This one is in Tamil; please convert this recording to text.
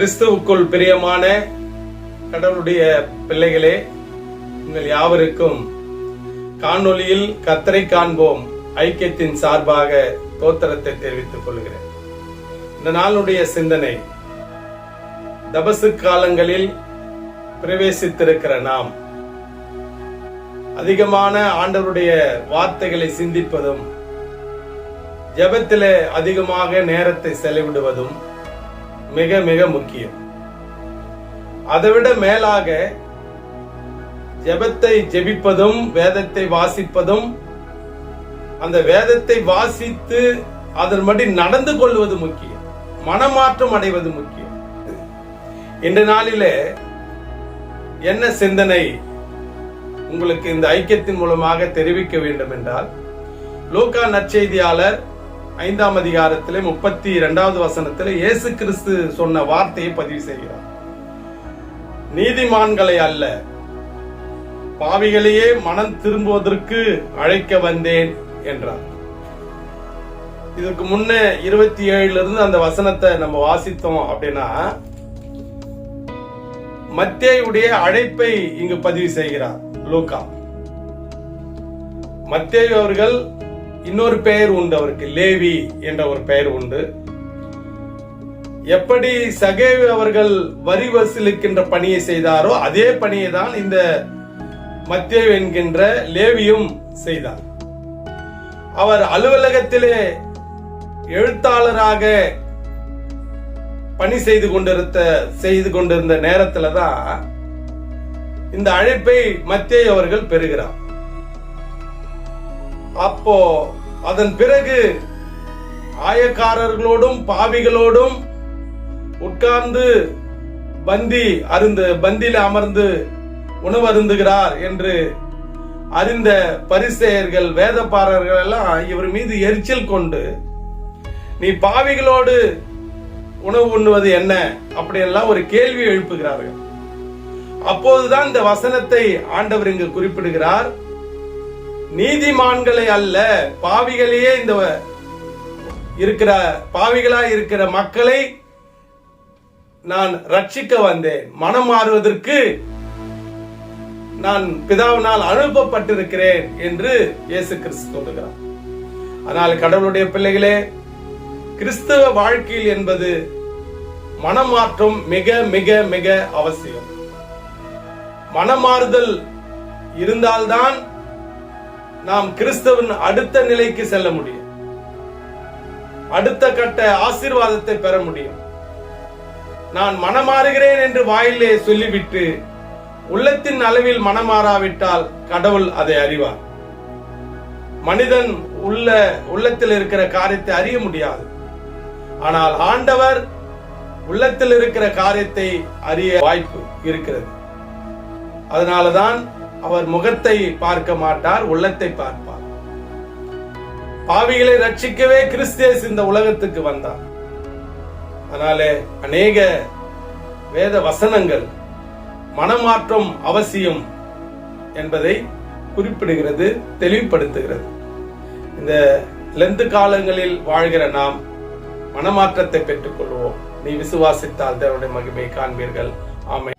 கிறிஸ்துவுக்குள் பிரியமான கடவுளுடைய பிள்ளைகளே உங்கள் யாவருக்கும் காணொளியில் கத்தரை காண்போம் ஐக்கியத்தின் சார்பாக தோத்திரத்தை தெரிவித்துக் கொள்கிறேன். இந்த நாளுடைய சிந்தனை தபசு காலங்களில் பிரவேசித்திருக்கிற நாம் அதிகமான ஆண்டவருடைய வார்த்தைகளை சிந்திப்பதும் ஜெபத்திலே அதிகமாக நேரத்தை செலவிடுவதும் மிக மிக முக்கியம். அதைவிட மேலாக ஜெபத்தை ஜெபிப்பதும் வேதத்தை வாசிப்பதும் அந்த வேதத்தை வாசித்து அதன்படி நடந்து கொள்வது முக்கியம். மனமாற்றம் அடைவது முக்கியம். இந்த நாளிலே என்ன சிந்தனை உங்களுக்கு இந்த ஐக்கியத்தின் மூலமாக தெரிவிக்க வேண்டும் என்றால் லூகா நற்செய்தியாளர் ஐந்தாம் அதிகாரத்திலே முப்பத்தி இரண்டாவது வசனத்திலே இயேசு கிறிஸ்து சொன்ன வார்த்தையை பதிவு செய்கிறார். நீதிமான்களை அல்ல பாவிகளையே மனம் திரும்புவதற்கு அழைக்க வந்தேன் என்றார். இதுக்கு முன்ன இருபத்தி ஏழுல இருந்து அந்த வசனத்தை நம்ம வாசித்தோம் அப்படின்னா மத்தேயுடைய அழைப்பை இங்கு பதிவு செய்கிறார் லூகா மத்தேயு அவர்கள் இன்னொரு பெயர் உண்டு அவருக்கு லேவி என்ற ஒரு பெயர் உண்டு. எப்படி சகேவி அவர்கள் வரி வசூலிக்கின்ற பணியை செய்தாரோ அதே பணியை தான் இந்த மத்தேயு என்கின்ற லேவியும் செய்தார். அவர் அலுவலகத்திலே எழுத்தாளராக பணி செய்து கொண்டிருந்த செய்து கொண்டிருந்த நேரத்துல தான் இந்த அழைப்பை மத்திய அவர்கள் பெறுகிறார். அப்போ அதன் பிறகு ஆயக்காரர்களோடும் பாவிகளோடும் உட்கார்ந்து பந்தி அருந்து பந்தியில அமர்ந்து உணவு அருந்துகிறார் என்று அறிந்த பரிசெயர்கள் வேதப்பாரர்கள் எல்லாம் இவர் மீது எரிச்சல் கொண்டு நீ பாவிகளோடு உணவு உண்ணுவது என்ன? அப்படியெல்லாம் ஒரு கேள்வி எழுப்புகிறார்கள். அப்போதுதான் இந்த வசனத்தை ஆண்டவர் இங்கு குறிப்பிடுகிறார். நீதிமான்களை அல்ல பாவிகளையே இந்த இருக்கிற பாவிகளா இருக்கிற மக்களை நான் ரட்சிக்க வந்தேன். மனம் மாறுவதற்கு நான் பிதாவினால் அனுப்பப்பட்டிருக்கிறேன் என்று இயேசு கிறிஸ்து சொல்லுகிறார். ஆனால் கடவுளுடைய பிள்ளைகளே கிறிஸ்தவ வாழ்க்கையில் என்பது மனமாற்றம் மிக மிக மிக அவசியம். மனமாறுதல் இருந்தால்தான் நாம் கிறிஸ்தவன் அடுத்த நிலைக்கு செல்ல முடியும். அடுத்த கட்ட ஆசீர்வாதத்தை பெற முடியும். நான் மனமாறுகிறேன் என்று வாயிலே சொல்லிவிட்டு உள்ளத்தின் அளவில் மனமாறாவிட்டால் கடவுள் அதை அறிவார். மனிதன் உள்ள உள்ளத்தில் இருக்கிற காரியத்தை அறிய முடியாது. ஆனால் ஆண்டவர் உள்ளத்தில் இருக்கிற காரியத்தை அறிய வாய்ப்பு இருக்கிறது. அதனாலதான் அவர் முகத்தை பார்க்க மாட்டார் உள்ளத்தை பார்ப்பார். பாவிகளை ரட்சிக்கவே கிறிஸ்தியஸ் இந்த உலகத்துக்கு வந்தார். அதனாலே அநேக வேத வசனங்கள் மனமாற்றம் அவசியம் என்பதை குறிப்பிடுகிறது தெளிவுபடுத்துகிறது. இந்த லெந்து காலங்களில் வாழ்கிற நாம் மனமாற்றத்தை பெற்றுக் கொள்வோம் நீ விசுவாசித்தால் தேவனுடைய மகிமை காண்பீர்கள். ஆமை